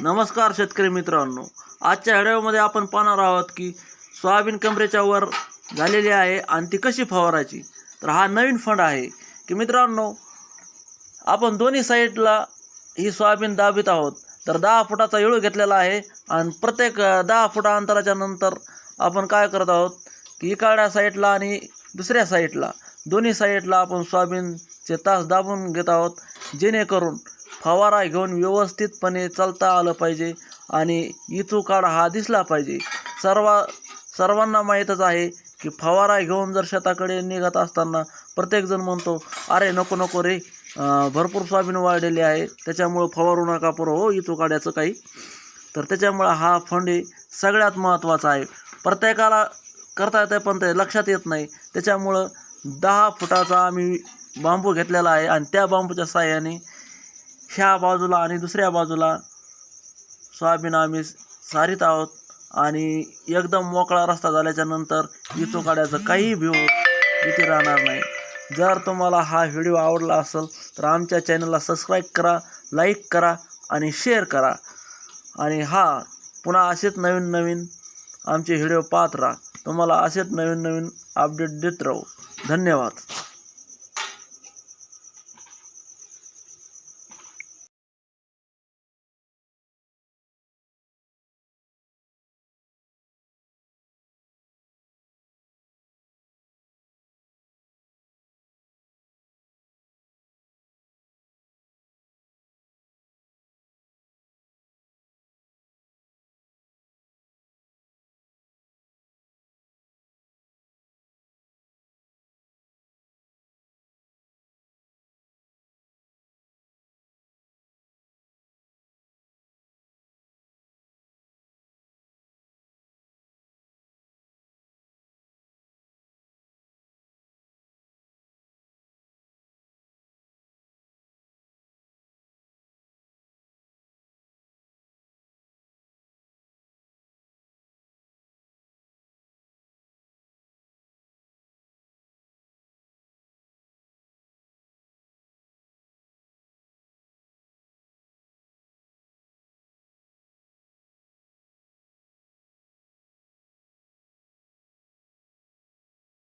नमस्कार शेतकरी मित्रांनो. आजच्या व्हिडिओमध्ये आपण पाहणार आहोत की सोयाबीन कमरेच्या वर झालेली आहे आणि ती कशी फवारायची. तर हा नवीन फंड आहे की मित्रांनो आपण दोन्ही साईडला ही सोयाबीन दाबीत आहोत. तर दहा फुटाचा येळू घेतलेला आहे आणि प्रत्येक दहा फुटा अंतराच्या नंतर आपण काय करत आहोत की इकडल्या साईडला आणि दुसऱ्या साईडला दोन्ही साईडला आपण सोयाबीनचे तास दाबून घेत आहोत जेणेकरून फवारा घेऊन व्यवस्थितपणे चालता आलं पाहिजे आणि इचू काळ हा दिसला पाहिजे. सर्व सर्वांना माहीतच आहे की फवारा घेऊन जर शेताकडे निघत असताना प्रत्येकजण म्हणतो अरे नको नको रे भरपूर सोयाबीन वाढलेली आहे त्याच्यामुळं फवारू नका पुरो हो इचू काढायचं काही. तर त्याच्यामुळं हा फंड हे सगळ्यात महत्त्वाचा आहे. प्रत्येकाला करता येतं पण ते लक्षात येत नाही. त्याच्यामुळं दहा फुटाचा आम्ही बांबू घेतलेला आहे आणि त्या बांबूच्या साह्याने ह्या बाजूला आणि दुसऱ्या बाजूला सोयाबीन आम्ही सारीत आहोत. आणि एकदम मोकळा रस्ता झाल्याच्यानंतर इचू काढायचं काही भिव भीती राहणार नाही. जर तुम्हाला हा व्हिडिओ आवडला असेल तर आमच्या चॅनलला सबस्क्राईब करा लाईक करा आणि शेअर करा. आणि हा पुन्हा असेच नवीन नवीन आमचे व्हिडिओ पाहत राहा. तुम्हाला असेच नवीन नवीन अपडेट देत राहू. धन्यवाद.